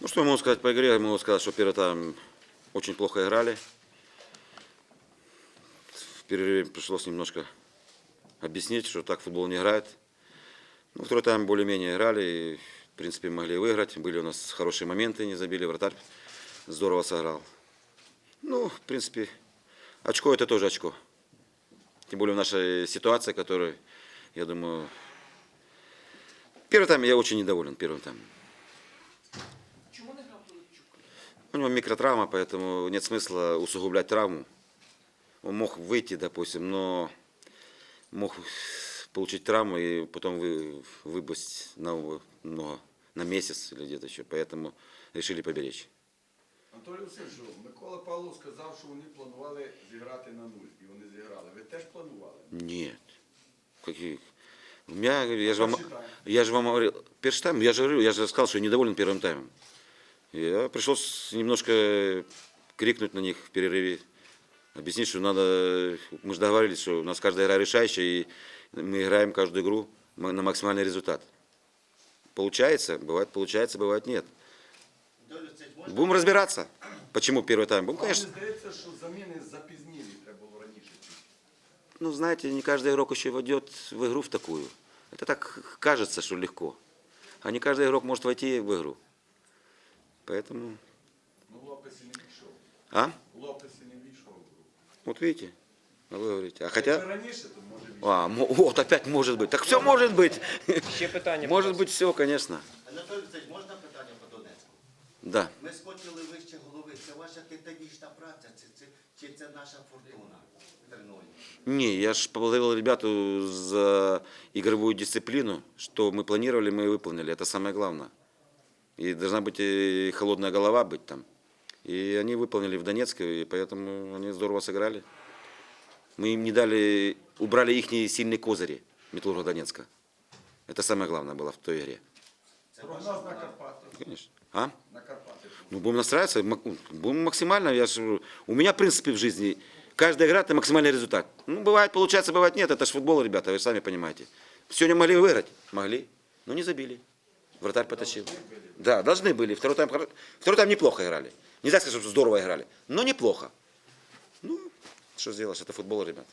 Ну что я могу сказать по игре? Я могу сказать, что первый тайм очень плохо играли. В перерыве пришлось немножко объяснить, что так футбол не играет. Ну, второй тайм более-менее играли и, в принципе, могли выиграть. Были у нас хорошие моменты, не забили, вратарь здорово сыграл. Ну, в принципе, очко это тоже очко. Тем более в нашей ситуации, которой, я думаю, первый тайм я очень недоволен первым таймом У него микротравма, поэтому нет смысла усугублять травму. Он мог выйти, допустим, но мог получить травму и потом вы, выбыть на, много, на месяц или где-то еще. Поэтому решили поберечь. Анатолій Васильович, Микола Павлов сказав, що вони планували зіграти на нуль, і вони зіграли. Ви теж планували? Нет. Какие? У меня, я же вам, Перший тайм. я же вам говорил, первый тайм, я же говорю, я же сказал, что я недоволен первым таймом. Я пришлось немножко крикнуть на них в перерыве, объяснить, что надо, мы же договорились, что у нас каждая игра решающая, и мы играем каждую игру м- на максимальный результат. Получается, бывает получается, бывает нет. Будем разбираться, почему первый тайм. Будем, Вам конечно, не здається, що заміни запізнілі треба було раніше? Ну, знаете, не каждый игрок еще войдет в игру в такую. Это так кажется, что легко. А не каждый игрок может войти в игру. Поэтому... Ну, Лопес і не війшов. А? Лопес і не війшов. в гру. Вот видите? А вы говорите. А Якби хотя... раніше, то може війшов. А, мо- вот опять может быть. Так все может быть. Ще питання. Может будь быть все, конечно. Анатолій Васильович, можна питання по Донецьку? Да. Ми скочили вище голови. Це ваша титанічна праця, чи це, чи це наша фортуна? 3-0. Не, я же поблагодарил ребяту за игровую дисциплину, что мы планировали, мы выполнили. Это самое главное. И должна быть и холодная голова быть там. И они выполнили в Донецке, и поэтому они здорово сыграли. Мы им не дали, убрали их сильные козыри Металлурга Донецка. Это самое главное было в той игре. Прогноз на Карпати. Конечно. А? На Карпати. Ну, будем настраиваться, будем максимально. Я ж, у меня, в принципе, в жизни каждая игра – это максимальный результат. Ну, бывает получается, бывает нет. Это же футбол, ребята, вы сами понимаете. Сегодня могли выиграть? Могли. Но не забили. Вратарь потащил. Да, должны были. Второй тайм, второй тайм неплохо играли. Не так сказать, что здорово играли, но неплохо. Ну, что сделаешь, это футбол, ребят.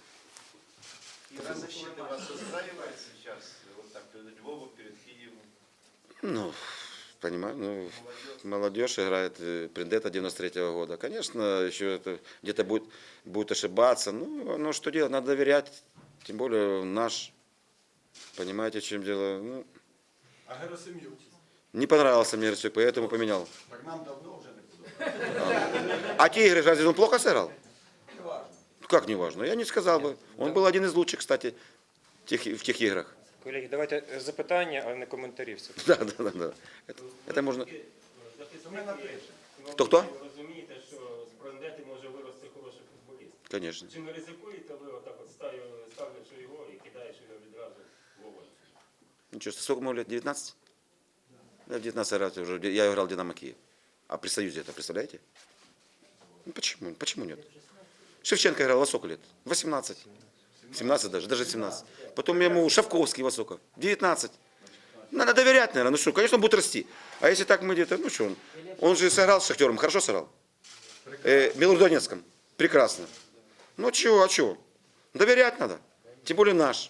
Игра защиты вас устраивает сейчас, вот так перед Львовом, перед Киевом? Ну, понимаю, ну, молодежь играет, э, Приндета 93 года. Конечно, еще это где-то будет, будет ошибаться. Ну, ну, что делать, надо доверять. Тем более наш, понимаете, в чем дело. Ну, А Герасим'юк? не понравился мне Рысюк, поэтому поменял. Так нам давно вже не подобається. А те игры, разве он плохо сыграл? Не важно. Как не важно? Я не сказал бы. Он был один из лучших, кстати, в тех, в тех играх. Колеги, давайте запитання, а не коментарі все. Да, да, да. да. Это, это можно... Ми напишемо. Хто хто? Ви розумієте, що з Брандети може вирости хороший футболіст. Конечно. Чи не ризикуєте ви отак от ставлю- ставлячи Ничего, сколько ему лет? 19? Да, в 19 раз уже. Я играл Динамо Киев. А при Союзе это, представляете? Ну, почему? Почему нет? Шевченко играл во сколько лет? 18. 17 даже, даже 17. Потом ему Шавковский во сколько? 19. Надо доверять, наверное. Ну что, конечно, он будет расти. А если так мы где-то, ну что он? Он же сыграл с Шахтером, хорошо сыграл? Э, Белордонецком. Прекрасно. Ну чего, а чего? Доверять надо. Тем более наш.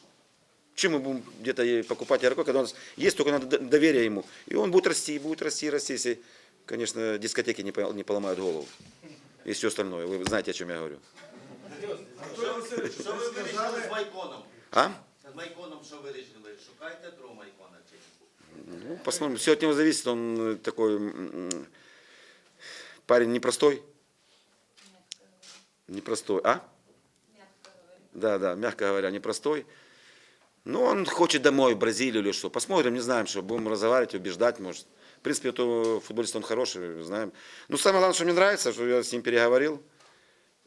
Чем мы будем где-то и покупать игроков, когда у нас есть, только надо д- доверие ему. И он будет расти, будет расти, расти, если, конечно, дискотеки не, по- не поломают голову. И все остальное. Вы знаете, о чем я говорю. Анатолій Васильович, Що ви ви вирішили сказали, з Майконом? А? З Майконом що вирішили? Шукаєте другого Майкона чи ні? Ну, посмотрим. Все от него зависит. Он э, такой м, м, парень непростой. Непростой. А? Да, да, мягко говоря, непростой. Ну, он хочет домой, в Бразилию или что. Посмотрим, не знаем, что. Будем разговаривать, убеждать, может. В принципе, это футболист он хороший, знаем. Ну, самое главное, что мне нравится, что я с ним переговорил,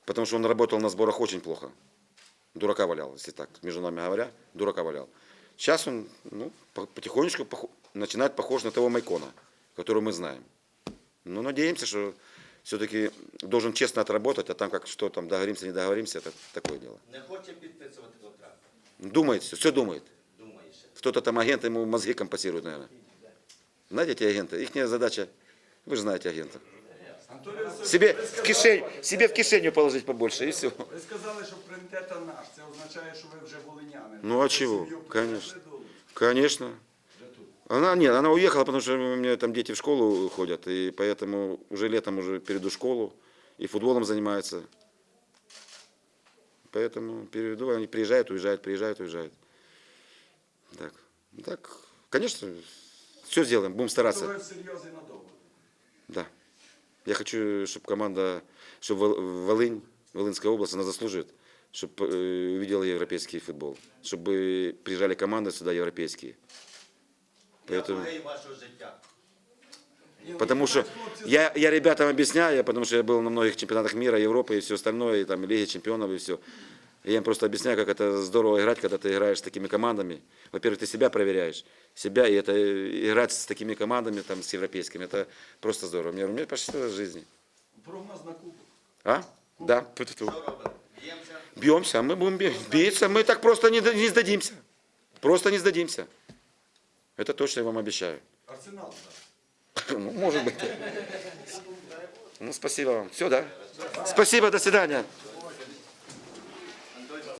потому что он работал на сборах очень плохо. Дурака валял, если так, между нами говоря, дурака валял. Сейчас он, ну, по- потихонечку начинает похож на того Майкона, которого мы знаем. Ну, надеемся, что все-таки должен честно отработать, а там как что там договоримся, не договоримся, это такое дело. Не хоче підписувати контракт. Думает все, все думает. Думаєш. Кто-то там агент ему мозги компасирует, наверное. Знаете, эти агенты, их задача Вы же знаете агентов. Анатолій Васильович, Себе ви в сказали- кишень, себе в кишеню положить побольше и все. Ви сказали, що пріоритета наш. Це означає, що ви вже волиняни. Ну, а Ви чего? сім'ю Конечно. привезли до Луцька? Конечно. Вже тут. Она нет, она уехала, потому что у меня там дети в школу ходят, и поэтому уже летом уже перейду школу и футболом занимается. Поэтому переведу, они приезжают, уезжают, приезжают, уезжают. Так, ну так, конечно, все сделаем, будем стараться. Да. Я хочу, чтобы команда, чтобы Волынь, Волынская область, она заслужит, чтобы увидела европейский футбол, чтобы приезжали команды сюда европейские. Я Поэтому- апогей Потому что я, я ребятам объясняю, потому что я был на многих чемпионатах мира, Европы и все остальное, и там Лиги чемпионов и все. Я им просто объясняю, как это здорово играть, когда ты играешь с такими командами. Во-первых, ты себя проверяешь, себя, и это играть с такими командами, там, с европейскими, это просто здорово. Мне, мне посчастливилось в жизни. Прогноз на кубок. А? Да. Що робимо? Б'ємося? Бьемся, мы будем биться, мы так просто не, не сдадимся. Просто не сдадимся. Это точно я вам обещаю. Арсенал. так. Ну, может быть. Ну, спасибо вам. Все, да? Спасибо, до свидания.